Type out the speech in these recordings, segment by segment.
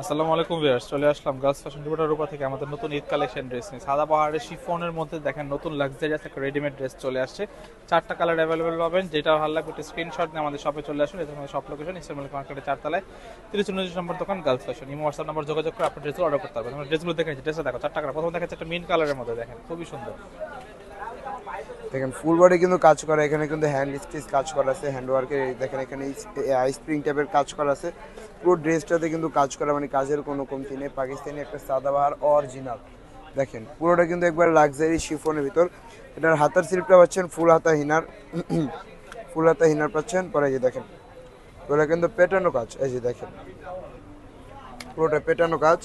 আসসালামু আলাইকুম ভিউয়ার্স চলে আসলাম গার্লস ফ্যাশন ডিপোটার উপর থেকে আমাদের নতুন ঈদ কালেকশন ড্রেস নিয়ে। সাদা পাহাড়ের শিফনের মধ্যে দেখেন নতুন লাক্সারিয়াস একটা রেডিমেড ড্রেস চলে আসছে। চারটা কালার অ্যাভেলেবেল পাবেন, যেটা ভালো লাগবে একটা স্ক্রিনশট নিয়ে আমাদের শপে চলে আসুন এটা আমাদের শপ লোকেশন ইস্টার মালিক মার্কেটের চারতলায়। তিরিশ উনত্রিশ নম্বর দোকান girls fashion Imo WhatsApp number যোগাযোগ করে আপনি ড্রেসগুলো অর্ডার করতে পারবেন আমরা ড্রেসগুলো দেখে নিচ্ছি। ড্রেসটা দেখো, চারটা কালার প্রথম দেখাচ্ছে একটা মিন কালারের মধ্যে দেখেন, খুবই সুন্দর। দেখেন ফুল বডি কিন্তু কাজ করা, এখানে কিন্তু হ্যান্ড স্টিচ কাজ করা আছে হ্যান্ড ওয়ার্কের দেখেন, এখানে স্প্রিং টাইপের কাজ করা আছে। পুরো ড্রেসটাতে কিন্তু কাজ করা মানে কাজের কোনো কমতি নেই, পাকিস্তানি একটা সাদাবাহার অরিজিনাল দেখেন, পুরোটা কিন্তু একবার লাক্সারি শিফনের ভিতর। এটার হাতার স্লিপটা পাচ্ছেন ফুল হাতা হিনার ফুল হাতা হিনার পাচ্ছেন, পরে যে দেখেন ওটা কিন্তু পেটানো কাজ, এই যে দেখেন, পুরোটা পেটানো কাজ।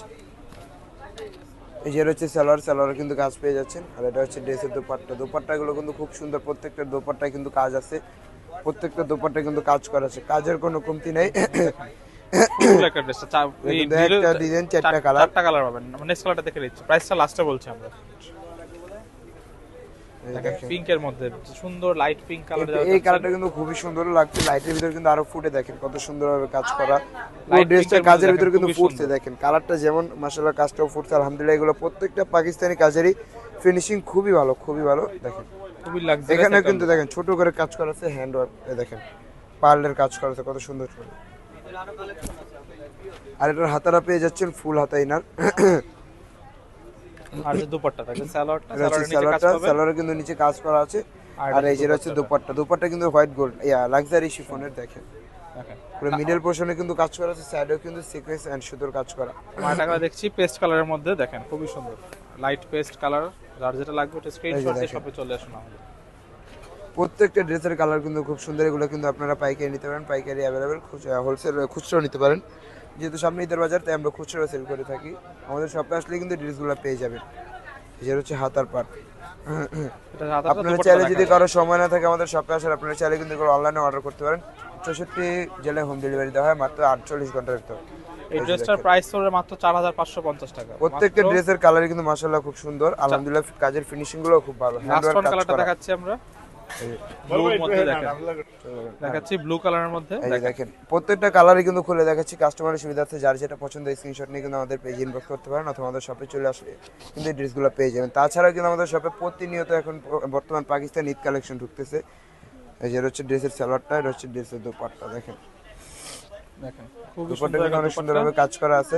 এই যে হচ্ছে সালোয়ার সালোয়ার কিন্তু কাজ পেয়ে যাচ্ছেন। আর এটা হচ্ছে ড্রেসের দোপাট্টা। দোপাট্টাগুলো কিন্তু খুব সুন্দর প্রত্যেকটা দোপাট্টায় কিন্তু কাজ আছে। প্রত্যেকটা দোপাট্টায় কিন্তু কাজ করা আছে। কাজের কোনো কমতি নেই। একটা ডিজাইন চারটা কালার চারটা কালার পাবেন। নেক্সট কালারটা দেখে নিচ্ছি। প্রাইসটা লাস্টে বলছি আমরা। পিঙ্কের মধ্যে সুন্দর লাইট পিঙ্ক কালার এই কালারটা কিন্তু খুবই সুন্দর লাগছে। লাইটের ভিতর কিন্তু আরও ফুটে দেখেন কত সুন্দরভাবে কাজ করা। ড্রেসটা কাজের ভিতর কিন্তু ফুটছে দেখেন। কালারটা যেমন মাসাল্লাহ কাজটাও ফুটছে আলহামদুলিল্লাহ। এগুলো প্রত্যেকটা পাকিস্তানি কাজেরই ফিনিশিং খুবই ভালো খুবই ভালো দেখেন। খুবই লাগছে এখানে কিন্তু দেখেন ছোট করে কাজ করা আছে হ্যান্ড ওয়ার্ক দেখেন। পার্লের কাজ করা আছে কত সুন্দর। আর এটার হাতারা পেয়ে যাচ্ছেন ফুল হাতা ইনার। আর যে দুপাট্টাটা যে সালোয়ারটা এটা হচ্ছে সালোয়ারের নিচে কাজ সালোয়ারটা সালোয়ারে কিন্তু নিচে কাজ করা আছে। আর আর এই যেটা হচ্ছে দুপাট্টা। দুপাট্টা কিন্তু হোয়াইট গোল্ড ইয়া লাক্সারি শিফনের দেখেন। দেখেন। পুরো মিডল পোর্শনে কিন্তু কাজ করা আছে সাইডেও কিন্তু সিকোয়েন্স এন্ড সুতোর কাজ করা। দেখছি পেস্ট কালারের মধ্যে দেখেন খুবই সুন্দর। লাইট পেস্ট কালার যার যেটা লাগবে ওটা স্ক্রিনশট দিয়ে শপে চলে আসুন আমাদের। প্রত্যেকটা ড্রেসের কালার কিন্তু খুব সুন্দর এগুলো কিন্তু আপনারা পাইকারি নিতে পারেন পাইকারি অ্যাভেলেবেল হোলসেল খুচরো নিতে পারেন। যেহেতু সামনে ঈদের বাজার তাই আমরা খুচরো সেল করে থাকি। আমাদের শপে আসলে কিন্তু ড্রেসগুলো পেয়ে যাবেন। যেটা হচ্ছে হাতার পাট। আপনারা চাইলে যদি কারও সময় না থাকে আমাদের শপে আসার আপনারা চাইলে কিন্তু অনলাইনে অর্ডার করতে পারেন। চৌষট্টি জেলায় হোম ডেলিভারি দেওয়া হয় মাত্র আটচল্লিশ ঘণ্টার ভিতর এই ড্রেসটার প্রাইস পড়বে মাত্র চার হাজার পাঁচশো পঞ্চাশ টাকা। প্রত্যেকটা ড্রেসের কালার কিন্তু মাসাল্লাহ খুব সুন্দর। আলহামদুলিল্লাহ কাজের ফিনিশিংগুলো খুব ভালো। কালারটা দেখাচ্ছি আমরা। দেখাচ্ছি ব্লু কালারের মধ্যে। দেখেন প্রত্যেকটা কালারই কিন্তু খুলে দেখাচ্ছি। কাস্টমারের সুবিধার্থে যার যেটা পছন্দ স্ক্রিনশট নিয়ে কিন্তু আমাদের পেজে ইনবক্স করতে পারেন অথবা আমাদের শপে চলে আসলে কিন্তু এই ড্রেসগুলো পেয়ে যাবেন। তাছাড়া কিন্তু আমাদের শপে প্রতিনিয়ত এখন বর্তমান পাকিস্তান ঈদ কালেকশন ঢুকতেছে। এই যে হচ্ছে ড্রেসের সালোয়ারটা এটা হচ্ছে ড্রেসের দোপাট্টা দেখেন। দেখেন দোপাট্টা সুন্দর কিন্তু অনেক সুন্দরভাবে কাজ করা আছে।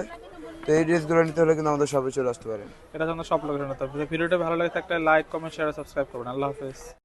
তো এই ড্রেসগুলো নিতে হলে কিন্তু আমাদের শপে চলে আসতে পারেন। এটা জন্য সব লোকের ভিডিওটা ভালো লাগে থাকলে লাইক কমেন্ট শেয়ার সাবস্ক্রাইব করবেন। আল্লাহ হাফেজ।